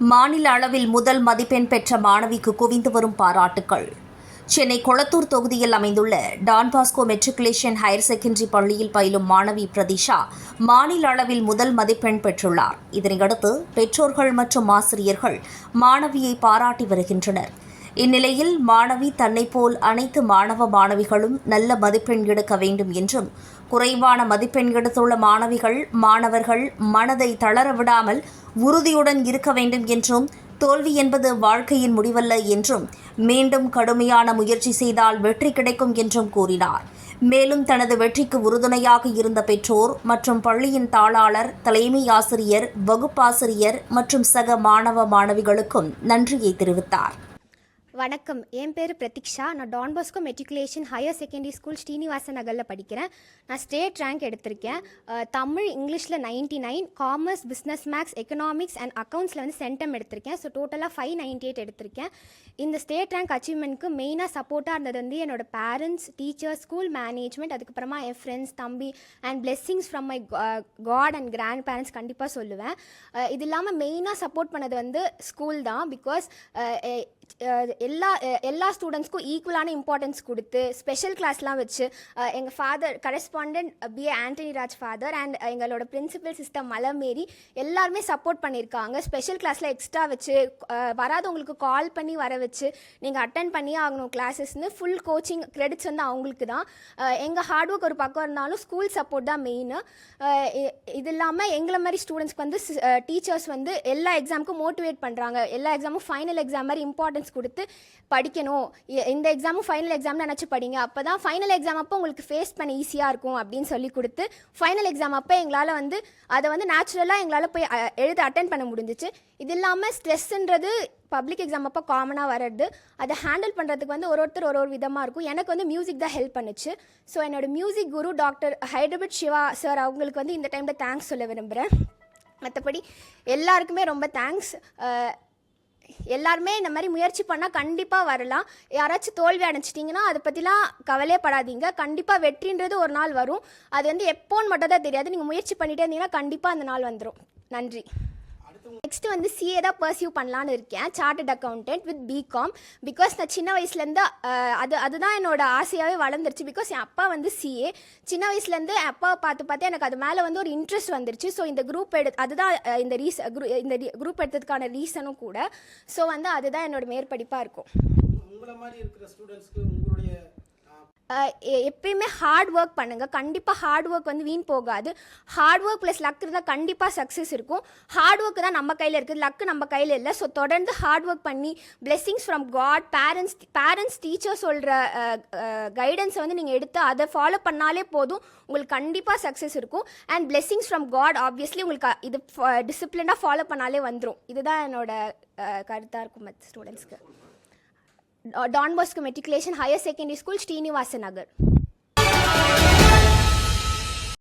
மாநில அளவில் முதல் மதிப்பெண் பெற்ற மாணவிக்கு குவிந்து வரும் பாராட்டுக்கள். சென்னை கொளத்தூர் தொகுதியில் அமைந்துள்ள Don Bosco matriculation higher secondary பள்ளியில் பயிலும் மாணவி பிரதிஷா மாநில அளவில் முதல் மதிப்பெண் பெற்றுள்ளார். இதனையடுத்து பெற்றோர்கள் மற்றும் ஆசிரியர்கள் மாணவியை பாராட்டி வருகின்றனர். இந்நிலையில் மாணவி தன்னை போல் அனைத்து மாணவ மாணவிகளும் நல்ல மதிப்பெண் எடுக்க வேண்டும் என்றும் குறைவான மதிப்பெண் எடுத்துள்ள மாணவிகள் மாணவர்கள் மனதை தளர விடாமல் உறுதியுடன் இருக்க வேண்டும் என்றும் தோல்வி என்பது வாழ்க்கையின் முடிவல்ல என்றும் மீண்டும் கடுமையான முயற்சி செய்தால் வெற்றி கிடைக்கும் என்றும் கூறினார். மேலும் தனது வெற்றிக்கு உறுதுணையாக இருந்த பெற்றோர் மற்றும் பள்ளியின் தாளாளர் தலைமை ஆசிரியர் வகுப்பாசிரியர் மற்றும் சக மாணவ மாணவிகளுக்கும் நன்றியை தெரிவித்தார். வணக்கம். என் பேர் பிரதீக்ஷா. நான் Don Bosco matriculation higher secondary school Srinivasa நகரில் படிக்கிறேன். நான் ஸ்டேட் ரேங்க் எடுத்திருக்கேன். தமிழ் இங்கிலீஷில் ninety nine commerce business maths economics and அக்கௌண்ட்ஸில் வந்து சென்டம் எடுத்திருக்கேன். ஸோ டோட்டலாக ஃபைவ் நைன்ட்டி எயிட் எடுத்திருக்கேன். இந்த ஸ்டேட் ரேங்க் அச்சீவ்மெண்ட்க்கு மெயினாக சப்போர்ட்டாக இருந்தது வந்து என்னோட பேரண்ட்ஸ் டீச்சர்ஸ் ஸ்கூல் மேனேஜ்மெண்ட் அதுக்கப்புறமா என் ஃப்ரெண்ட்ஸ் தம்பி and blessings from my God and grandparents கண்டிப்பாக சொல்லுவேன். இது இல்லாமல் மெயினாக சப்போர்ட் பண்ணது வந்து ஸ்கூல் தான். பிகாஸ் எல்லா எல்லா ஸ்டூடெண்ட்ஸ்க்கும் ஈக்குவலான இம்பார்ட்டன்ஸ் கொடுத்து ஸ்பெஷல் கிளாஸ்லாம் வச்சு எங்கள் father correspondent PA Antony Raj father and எங்களோட பிரின்சிபல் சிஸ்டம் மலமேரி எல்லாருமே சப்போர்ட் பண்ணியிருக்காங்க ஸ்பெஷல் கிளாஸில் எக்ஸ்ட்ரா வச்சு வராதவங்களுக்கு கால் பண்ணி வர வச்சு நீங்கள் அட்டன் பண்ணியே ஆகணும் கிளாஸஸ்னு ஃபுல் கோச்சிங் கிரெடிட்ஸ் வந்து அவங்களுக்கு தான். எங்கள் ஹார்ட் ஒர்க் ஒரு பக்கம் இருந்தாலும் ஸ்கூல் சப்போர்ட் தான் மெயின் இது இல்லாமல் எங்களை மாதிரி ஸ்டூடெண்ட்ஸ்க்கு வந்து டீச்சர்ஸ் வந்து எல்லா எக்ஸாமுக்கும் மோட்டிவேட் பண்ணுறாங்க எல்லா எக்ஸாமும் ஃபைனல் எக்ஸாம் மாதிரி இம்பார்ட்டன்ஸ் கொடுத்து படிக்கணும். இந்த எக்ஸாமும் ஃபைனல் எக்ஸாம்னு நினச்சி படிங்க. அப்போ தான் ஃபைனல் எக்ஸாம் அப்போ உங்களுக்கு ஃபேஸ் பண்ண ஈஸியாக இருக்கும் அப்படின்னு சொல்லி கொடுத்து ஃபைனல் எக்ஸாம் அப்போ எங்களால் வந்து அதை வந்து நேச்சுரலாக எங்களால் போய் எழுத அட்டன் பண்ண முடிஞ்சிச்சு. இது இல்லாமல் ஸ்ட்ரெஸ்ஸுன்றது பப்ளிக் எக்ஸாம் அப்போ காமனாக வர்றது அதை ஹேண்டில் பண்ணுறதுக்கு வந்து ஒரு ஒருத்தர் ஒரு ஒரு விதமாக இருக்கும். எனக்கு வந்து மியூசிக் தான் ஹெல்ப் பண்ணுச்சு. ஸோ என்னோடய music guru doctor Hyderabad Siva sir அவங்களுக்கு வந்து இந்த டைமில் தேங்க்ஸ் சொல்ல விரும்புகிறேன் மற்றபடி எல்லாருக்குமே ரொம்ப தேங்க்ஸ் எல்லாருமே இந்த மாதிரி முயற்சி பண்ணால் கண்டிப்பாக வரலாம். யாராச்சும் தோல்வி அடைஞ்சிட்டிங்கன்னா அதை பற்றிலாம் கவலையே படாதீங்க. கண்டிப்பாக வெற்றின்றது ஒரு நாள் வரும். அது வந்து எப்போன்னு மட்டும் தான் தெரியாது. நீங்கள் முயற்சி பண்ணிட்டே இருந்தீங்கன்னா கண்டிப்பாக அந்த நாள் வந்துடும் நன்றி. நெக்ஸ்ட் வந்து சிஏ தான் பர்சியூ பண்ணலான்னு இருக்கேன். Chartered accountant with BCom because நான் சின்ன வயசுலேருந்து அது அதுதான் என்னோட ஆசையாகவே வளர்ந்துருச்சு. பிகாஸ் என் அப்பா வந்து சிஏ சின்ன வயசுலேருந்து என் அப்பாவை பார்த்து பார்த்து எனக்கு அது மேலே வந்து ஒரு இன்ட்ரெஸ்ட் வந்துருச்சு. ஸோ இந்த குரூப் எடு அதுதான் இந்த இந்த ரீஸ் இந்த குரூப் எடுத்ததுக்கான ரீசனும் கூட. ஸோ வந்து அதுதான் என்னோட மேற்படிப்பாக இருக்கும். உங்களை மாதிரி இருக்கிற ஸ்டூடெண்ட்ஸ்க்கு உங்களுடைய எப்பயுமே ஹார்ட் ஒர்க் பண்ணுங்கள் கண்டிப்பாக ஹார்ட் ஒர்க் வந்து வீண் போகாது. ஹார்ட் ஒர்க் ப்ளஸ் லக் இருந்தால் கண்டிப்பாக சக்ஸஸ் இருக்கும். ஹார்ட் ஒர்க் தான் நம்ம கையில் இருக்குது. லக்கு நம்ம கையில் இல்லை. ஸோ தொடர்ந்து ஹார்ட் ஒர்க் பண்ணி blessings from God parents parents teacher சொல்கிற கைடன்ஸை வந்து நீங்கள் எடுத்து அதை ஃபாலோ பண்ணாலே போதும். உங்களுக்கு கண்டிப்பாக சக்ஸஸ் இருக்கும். And blessings from God obviously உங்களுக்கு இது டிசிப்ளினாக ஃபாலோ பண்ணாலே வந்துடும் இதுதான் என்னோட கருத்தாக இருக்கும் மற்ற ஸ்டூடெண்ட்ஸ்க்கு Don Bosco matriculation higher secondary school Srinivasa Nagar